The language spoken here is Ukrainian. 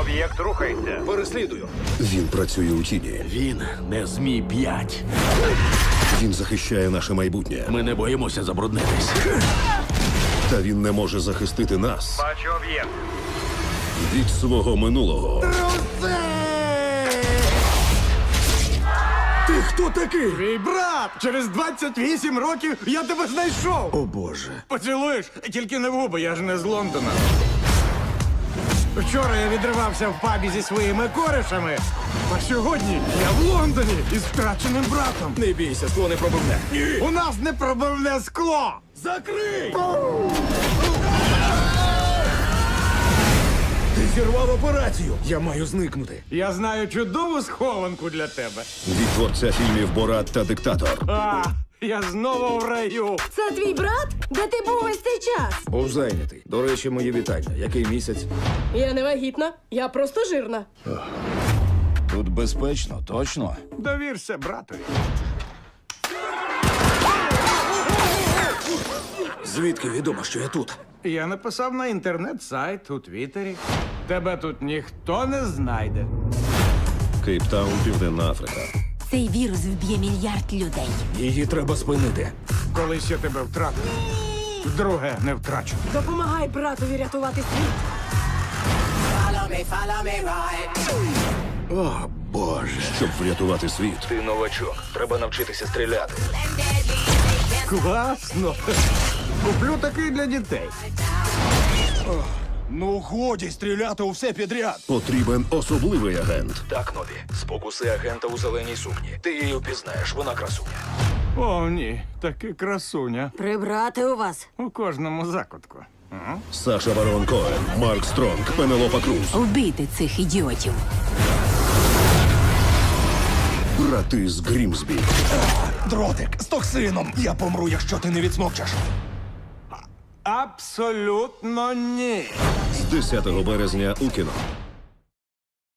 Об'єкт рухається. Переслідую. Він працює у тіні. Він не змій п'ять. Він захищає наше майбутнє. Ми не боїмося забруднитись. Та він не може захистити нас Бачу об'єкт. від свого минулого. Ти хто такий? Твій брат! Через 28 років я тебе знайшов! О боже. Поцілуєш? Тільки не в губи, я ж не з Лондона. Вчора я відривався в пабі зі своїми коришами, а сьогодні я в Лондоні із втраченим братом. Не бійся, скло не пробивне. У нас не пробивне скло! Закрий! Ти зірвав операцію. Я маю зникнути. Я знаю чудову схованку для тебе. Від творця фільмів Борат та диктатор. А, я знову в раю. Це твій брат? Де ти був весь цей час? Був зайнятий. До речі, мої вітання. Який місяць? Я не вагітна, я просто жирна. Тут безпечно, точно. Довірся братові. Звідки відомо, що я тут? Я написав на інтернет-сайт у Твіттері. Тебе тут ніхто не знайде. Кейптаун, Південна Африка. Цей вірус вб'є мільярд людей. Її треба спинити. Колись я тебе втратив. Друге не втрачу. Допомагай братові рятувати світ. О, Боже. Щоб врятувати світ, Ти новачок. Треба навчитися стріляти. Класно. Куплю такий для дітей. Ну, годі стріляти у все підряд. потрібен особливий агент. Так, Нові. Спокуси агента у зеленій сукні. Ти її впізнаєш, вона красуня. О, ні, таки красуня. Прибрати у вас. У кожному закутку. Саша Барон Коен, Марк Стронг, Пенелопа Круз. Вбийте цих ідіотів. Брати з Грімсбі. Дротик з токсином. Я помру, якщо ти не відсмокчеш. Абсолютно ні. З 10 березня у кіно.